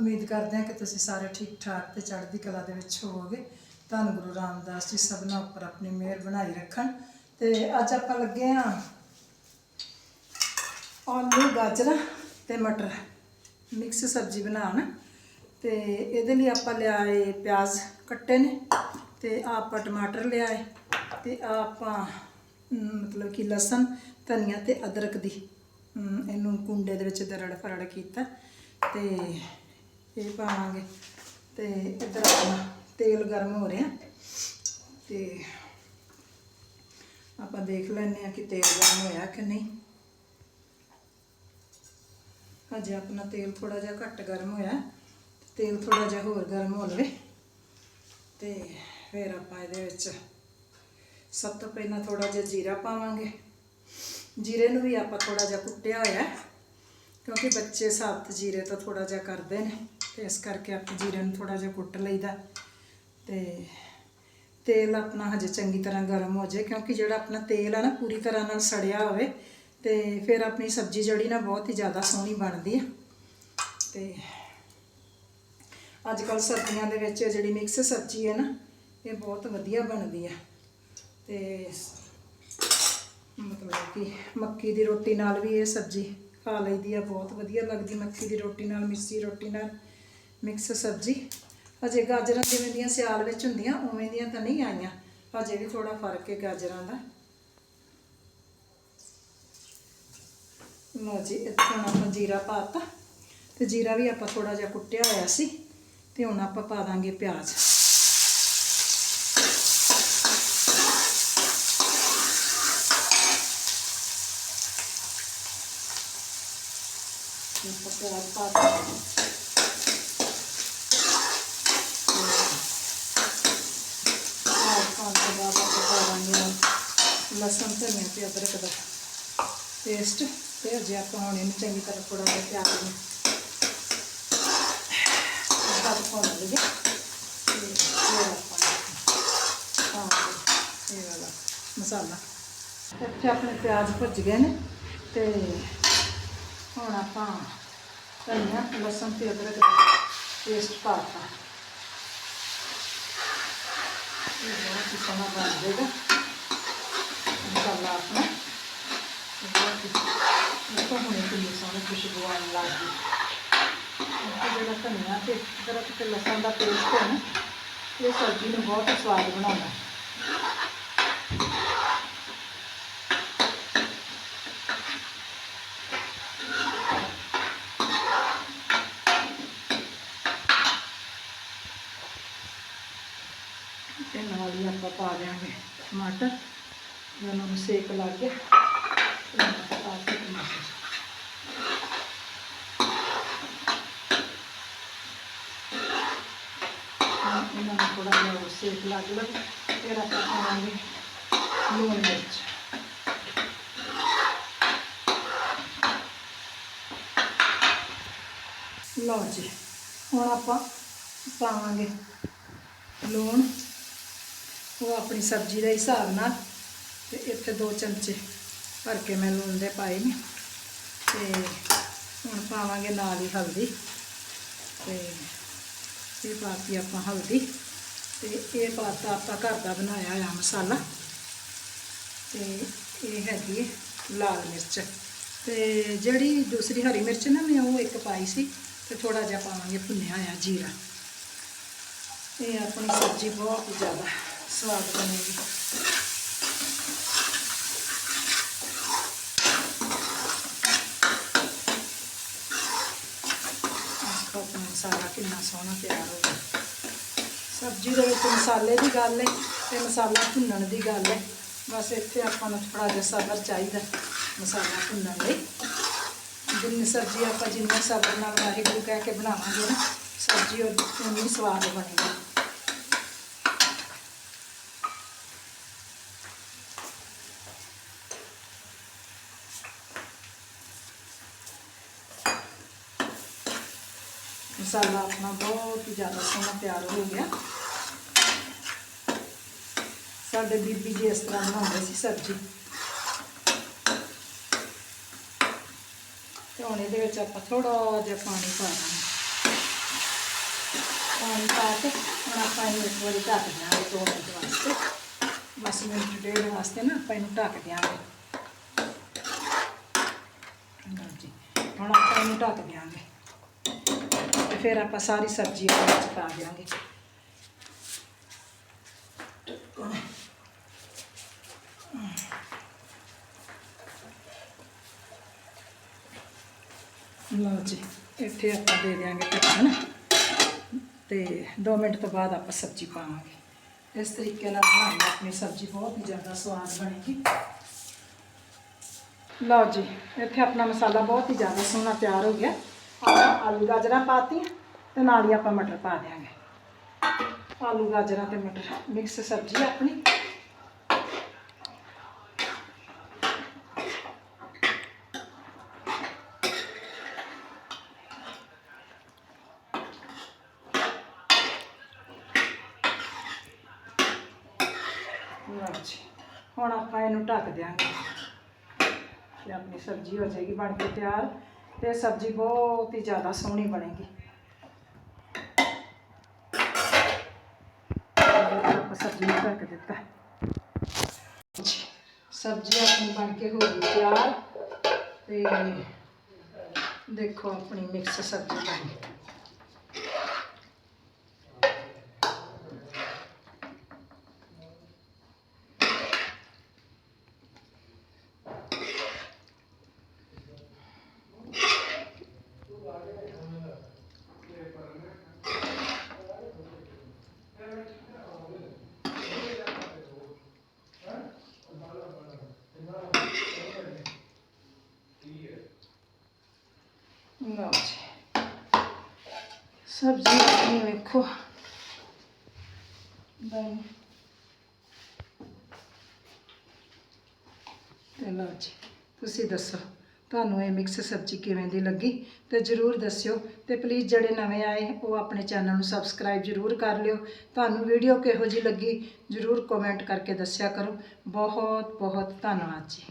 ਉਮੀਦ ਕਰਦੇ ਹਾਂ ਕਿ ਤੁਸੀਂ ਸਾਰੇ ਠੀਕ ਠਾਕ ਤੇ ਚੜ੍ਹਦੀ ਕਲਾ ਦੇ ਵਿੱਚ ਹੋਵੋਗੇ। ਧੰਨ ਗੁਰੂ ਰਾਮਦਾਸ ਜੀ ਸਭਨਾਂ ਉੱਪਰ ਆਪਣੀ ਮਿਹਰ ਬਣਾਈ ਰੱਖਣ। ਤੇ ਅੱਜ ਆਪਾਂ ਲੱਗੇ ਆ ਆਲੂ, ਗਾਜਰਾਂ ਤੇ ਮਟਰ ਮਿਕਸ ਸਬਜ਼ੀ ਬਣਾਉਣ। ਤੇ ਇਹਦੇ ਲਈ ਆਪਾਂ ਲਿਆਏ ਪਿਆਜ਼ ਕੱਟੇ ਨੇ ਤੇ ਆਪਾਂ ਟਮਾਟਰ ਲਿਆਏ ਤੇ ਆਪਾਂ ਮਤਲਬ ਕਿ ਲਸਣ, ਧਨੀਆ ਤੇ ਅਦਰਕ ਦੀ ਇਹਨੂੰ ਕੁੰਡੇ ਦੇ ਵਿੱਚ ਦਰੜ ਫਰੜ ਕੀਤਾ ਤੇ ਇਹ ਪਾਵਾਂਗੇ ਤੇ ਇੱਧਰ ਆਪਣਾ ਤੇਲ ਗਰਮ ਹੋ ਰਿਹਾ ਤੇ ਆਪਾਂ ਦੇਖ ਲੈਂਦੇ ਆ ਕਿ ਤੇਲ ਗਰਮ ਹੋਇਆ ਕਿ ਨਹੀਂ। ਹਜੇ ਆਪਣਾ ਤੇਲ ਥੋੜਾ ਜਿਹਾ ਘੱਟ ਗਰਮ ਹੋਇਆ, ਤੇਲ ਥੋੜਾ ਜਿਹਾ ਹੋਰ ਗਰਮ ਹੋ ਲਵੇ ਤੇ ਫਿਰ ਆਪਾਂ ਇਹਦੇ ਵਿੱਚ ਸਭ ਤੋਂ ਪਹਿਲਾਂ ਥੋੜਾ ਜਿਹਾ ਜੀਰਾ ਪਾਵਾਂਗੇ। ਜੀਰੇ ਨੂੰ ਵੀ ਆਪਾਂ ਥੋੜਾ ਜਿਹਾ ਕੁੱਟਿਆ ਹੋਇਆ, ਕਿਉਂਕਿ ਬੱਚੇ ਸਾਬਤ ਜੀਰੇ ਤੋਂ ਥੋੜਾ ਜਿਹਾ ਕਰਦੇ ਨੇ। ਤੇ ਇਸ ਕਰਕੇ ਆਪਾਂ ਜੀਰੇ ਨੂੰ ਥੋੜਾ ਜਿਹਾ ਕੁੱਟ ਲਈਦਾ। ਤੇ ਤੇਲ ਆਪਣਾ ਹਜੇ ਚੰਗੀ ਤਰ੍ਹਾਂ ਗਰਮ ਹੋ ਜਾਏ, ਕਿਉਂਕਿ ਜਿਹੜਾ ਆਪਣਾ ਤੇਲ ਆ ਨਾ ਪੂਰੀ ਤਰ੍ਹਾਂ ਨਾਲ ਸੜਿਆ ਹੋਵੇ, ਤੇ ਫਿਰ ਆਪਣੀ ਸਬਜ਼ੀ ਜਿਹੜੀ ਨਾ ਬਹੁਤ ਹੀ ਜ਼ਿਆਦਾ ਸੋਹਣੀ ਬਣਦੀ ਹੈ ਤੇ ਅੱਜ ਕੱਲ ਸਰਦੀਆਂ ਦੇ ਵਿੱਚ ਜਿਹੜੀ ਮਿਕਸ ਸਬਜ਼ੀ ਹੈ ਨਾ, ਇਹ ਬਹੁਤ ਵਧੀਆ ਬਣਦੀ ਹੈ ਤੇ ਮਤਲਬ ਕਿ ਮੱਕੀ ਦੀ ਰੋਟੀ ਨਾਲ ਵੀ ਇਹ ਸਬਜ਼ੀ ਖਾ ਲਈਦੀ ਆ, ਬਹੁਤ ਵਧੀਆ ਲੱਗਦੀ ਮੱਕੀ ਦੀ ਰੋਟੀ ਨਾਲ ਮਿੱਸੀ ਰੋਟੀ ਨਾਲ। ਮਿਕਸ ਸਬਜ਼ੀ। ਅਜੇ ਗਾਜਰਾਂ ਜਿਵੇਂ ਦੀਆਂ ਸਿਆਲ ਵਿੱਚ ਹੁੰਦੀਆਂ, ਉਵੇਂ ਦੀਆਂ ਤਾਂ ਨਹੀਂ ਆਈਆਂ। ਅਜੇ ਵੀ ਥੋੜਾ ਫ਼ਰਕ ਹੈ ਗਾਜਰਾਂ ਦਾ। ਲਓ ਜੀ, ਇੱਥੇ ਹੁਣ ਆਪਾਂ ਜੀਰਾ ਪਾਤਾ। ਤੇ ਜੀਰਾ ਵੀ ਆਪਾਂ ਥੋੜਾ ਜਿਹਾ ਕੁੱਟਿਆ ਹੋਇਆ ਸੀ, ਤੇ ਹੁਣ ਆਪਾਂ ਪਾ ਦਾਂਗੇ ਪਿਆਜ਼। ਆਪਾਂ ਪਿਆਜ਼ ਪਾ ਦਾਂਗੇ ਪਿਆਜ਼ ਪਾਉਣ ਤੋਂ ਬਾਅਦ ਆਪਾਂ ਪਾ ਦਾਂਗੇ ਲਸਣ ਧਨੀਆ ਤੇ ਅਦਰਕ ਦਾ ਪੇਸਟ ਤੇ ਅਜੇ ਆਪਾਂ ਹੁਣ ਇਹਨੂੰ ਚੰਗੀ ਤਰ੍ਹਾਂ ਥੋੜਾ ਜਿਹਾ ਪਿਆਜ਼ ਨੂੰ ਅੱਧਾ ਭੁੰਨ ਲਈਏ। ਤੇ ਫਿਰ ਆਪਾਂ ਪਾਵਾਂਗੇ ਇਹ ਵਾਲਾ ਮਸਾਲਾ। ਇੱਥੇ ਆਪਣੇ ਪਿਆਜ਼ ਭੁੱਜ ਗਏ ਨੇ ਤੇ ਹੁਣ ਆਪਾਂ ਧਨੀਆ, ਲਸਣ ਤੇ ਅਦਰਕ ਦਾ ਪੇਸਟ ਪਾਤਾ ਇਹ ਬਹੁਤ ਸੋਹਣਾ ਬਣ ਜਾਏਗਾ। ਮਸਾਲਾ ਆਪਣਾ ਬਹੁਤ ਹੀ ਇਸ ਤੋਂ ਹੁਣੇ ਕਿੰਨੀ ਸੋਹਣੀ ਖੁਸ਼ਬੂ ਆਉਣ ਲੱਗ ਗਈ ਇਹ ਜਿਹੜਾ ਧਨੀਆ ਤੇ ਅਦਰਕ ਤੇ ਲਸਣ ਦਾ ਪੇਸਟ ਹੈ ਨਾ ਇਹ ਸਬਜ਼ੀ ਨੂੰ ਬਹੁਤ ਹੀ ਸਵਾਦ ਬਣਾਉਂਦਾ ਤੇ ਨਾਲ ਹੀ ਆਪਾਂ ਪਾ ਦਿਆਂਗੇ ਟਮਾਟਰ ਜਦੋਂ ਨੂੰ ਸੇਕ ਲੱਗ ਗਿਆ ਤੇ ਕੇ ਇਹਨਾਂ ਨੂੰ ਥੋੜਾ ਜਿਹਾ ਸੇਕ ਲੱਗ ਲਵੇ ਫਿਰ ਆਪਾਂ ਪਾਵਾਂਗੇ ਲੂਣ ਮਿਰਚ। ਲਓ ਜੀ, ਹੁਣ ਆਪਾਂ ਪਾਵਾਂਗੇ ਲੂਣ। ਉਹ ਆਪਣੀ ਸਬਜ਼ੀ ਦੇ ਹਿਸਾਬ ਨਾਲ ਤੇ ਇੱਥੇ ਦੋ ਚਮਚੇ ਭਰ ਕੇ ਮੈਂ ਲੂਣ ਦੇ ਪਾਏ ਨੇ। ਤੇ ਹੁਣ ਪਾਵਾਂਗੇ ਨਾਲ ਹੀ ਹਲਦੀ। ਤੇ ਇਹ ਪਾਤੀ ਆਪਾਂ ਹਲਦੀ। ਤੇ ਇਹ ਪਾਤਾ ਆਪਾਂ ਘਰ ਦਾ ਬਣਾਇਆ ਹੋਇਆ ਮਸਾਲਾ। ਤੇ ਇਹ ਹੈਗੀ ਹੈ ਲਾਲ ਮਿਰਚ। ਤੇ ਜਿਹੜੀ ਦੂਸਰੀ ਹਰੀ ਮਿਰਚ ਨਾ ਮੈਂ ਉਹ ਇੱਕ ਪਾਈ ਸੀ, ਤੇ ਥੋੜਾ ਜਿਹਾ ਪਾਵਾਂਗੇ ਭੁੰਨਿਆ ਹੋਇਆ ਜੀਰਾ। ਇਹ ਆਪਣੀ ਸਬਜ਼ੀ ਬਹੁਤ ਜ਼ਿਆਦਾ ਸਵਾਦ ਬਣੇਗੀ ਆਖੋ ਆਪਣਾ ਮਸਾਲਾ ਕਿੰਨਾ ਸੋਹਣਾ ਤਿਆਰ ਹੋ ਗਿਆ ਸਬਜ਼ੀ ਦੇ ਵਿੱਚ ਮਸਾਲੇ ਦੀ ਗੱਲ ਹੈ ਤੇ ਮਸਾਲਾ ਭੁੰਨਣ ਦੀ ਗੱਲ ਹੈ ਬਸ ਇੱਥੇ ਆਪਾਂ ਨੂੰ ਥੋੜਾ ਜਿਹਾ ਸਬਰ ਚਾਹੀਦਾ ਮਸਾਲਾ ਭੁੰਨਣ ਲਈ। ਜਿੰਨੀ ਸਬਜ਼ੀ ਆਪਾਂ ਜਿੰਨੇ ਸਬਰ ਨਾਲ ਵਾਹਿਗੁਰੂ ਕਹਿ ਕੇ ਬਣਾਵਾਂਗੇ ਨਾ, ਸਬਜ਼ੀ ਉਹ ਉਨੀ ਸਵਾਦ ਬਣੇਗੀ। ਮਸਾਲਾ ਆਪਣਾ ਬਹੁਤ ਹੀ ਜ਼ਿਆਦਾ ਸੋਹਣਾ ਤਿਆਰ ਹੋ ਗਿਆ। ਸਾਡੇ ਬੀਬੀ ਜੀ ਇਸ ਤਰ੍ਹਾਂ ਬਣਾਉਂਦੇ ਸੀ ਸਬਜ਼ੀ। ਤੇ ਹੁਣ ਇਹਦੇ ਵਿੱਚ ਆਪਾਂ ਥੋੜਾ ਜਿਹਾ ਪਾਣੀ ਪਾ ਦਾਂਗੇ। ਪਾਣੀ ਪਾ ਕੇ ਹੁਣ ਆਪਾਂ ਇਹਨੂੰ ਇੱਕ ਵਾਰੀ ਢੱਕ ਦਿਆਂਗੇ 2 ਮਿੰਟ ਵਾਸਤੇ। ਬਸ ਮਿੰਟ ਡੇਢ ਵਾਸਤੇ ਨਾ ਆਪਾਂ ਇਹਨੂੰ ਢੱਕ ਦਿਆਂਗੇ। ਹੁਣ ਆਪਾਂ ਇਹਨੂੰ ਢੱਕ ਦਿਆਂਗੇ। ਫਿਰ ਆਪਾਂ ਸਾਰੀ ਸਬਜ਼ੀ ਇਹਦੇ ਵਿੱਚ ਪਾ ਦਿਆਂਗੇ ਲਓ ਜੀ ਇੱਥੇ ਆਪਾਂ ਦੇ ਦਿਆਂਗੇ ਢੱਕਣ ਤੇ 2 ਮਿੰਟ ਤੋਂ ਬਾਅਦ ਆਪਾਂ ਸਬਜ਼ੀ ਪਾਵਾਂਗੇ ਇਸ ਤਰੀਕੇ ਨਾਲ ਬਣਾਈ ਆਪਣੀ ਸਬਜ਼ੀ ਬਹੁਤ ਹੀ ਜ਼ਿਆਦਾ ਸਵਾਦ ਬਣੇਗੀ ਲਓ ਜੀ ਇੱਥੇ ਆਪਣਾ ਮਸਾਲਾ ਬਹੁਤ ਹੀ ਜ਼ਿਆਦਾ ਸੋਹਣਾ ਤਿਆਰ ਹੋ ਗਿਆ ਆਪਾਂ ਆਲੂ ਗਾਜਰਾਂ ਪਾਤੀਆਂ ਤੇ ਨਾਲ ਹੀ ਆਪਾਂ ਮਟਰ ਪਾ ਦਿਆਂਗੇ ਆਲੂ ਗਾਜਰਾਂ ਤੇ ਮਟਰ ਮਿਕਸ ਸਬਜ਼ੀ ਆਪਣੀ ਲਓ ਜੀ, ਹੁਣ ਆਪਾਂ ਇਹਨੂੰ ਢੱਕ ਦਿਆਂਗੇ। ਤੇ ਆਪਣੀ ਸਬਜ਼ੀ ਹੋ ਜਾਏਗੀ ਬਣ ਕੇ ਤਿਆਰ। ਤੇ ਸਬਜ਼ੀ ਬਹੁਤ ਹੀ ਜ਼ਿਆਦਾ ਸੋਹਣੀ ਬਣੇਗੀ। ਸਬਜ਼ੀ ਨੂੰ ਢੱਕ ਦਿੱਤਾ। ਸਬਜ਼ੀ ਆਪਣੀ ਬਣ ਕੇ ਹੋ ਗਈ ਤਿਆਰ। ਤੇ ਦੇਖੋ ਆਪਣੀ ਮਿਕਸ ਸਬਜ਼ੀ ਬਣ ਗਈ ਲਓ ਜੀ ਸਬਜ਼ੀ ਆਪਣੀ ਵੇਖੋ। ਬਣ ਤੇ ਲਓ ਜੀ, ਤੁਸੀਂ ਦੱਸੋ, ਤੁਹਾਨੂੰ ਇਹ ਮਿਕਸ ਸਬਜ਼ੀ ਕਿਵੇਂ ਦੀ ਲੱਗੀ? ਤੇ ਜਰੂਰ ਦੱਸਿਓ। ਤੇ ਪਲੀਜ਼ ਜਿਹੜੇ ਨਵੇਂ ਆਏ, ਉਹ ਆਪਣੇ ਚੈਨਲ ਨੂੰ ਸਬਸਕ੍ਰਾਈਬ ਜਰੂਰ ਕਰ ਲਿਓ। ਤੁਹਾਨੂੰ ਵੀਡੀਓ ਕਿਹੋ ਜੀ ਲੱਗੀ, ਜਰੂਰ ਕਮੈਂਟ ਕਰਕੇ ਦੱਸਿਆ ਕਰੋ। ਬਹੁਤ ਬਹੁਤ ਧੰਨਵਾਦ ਜੀ।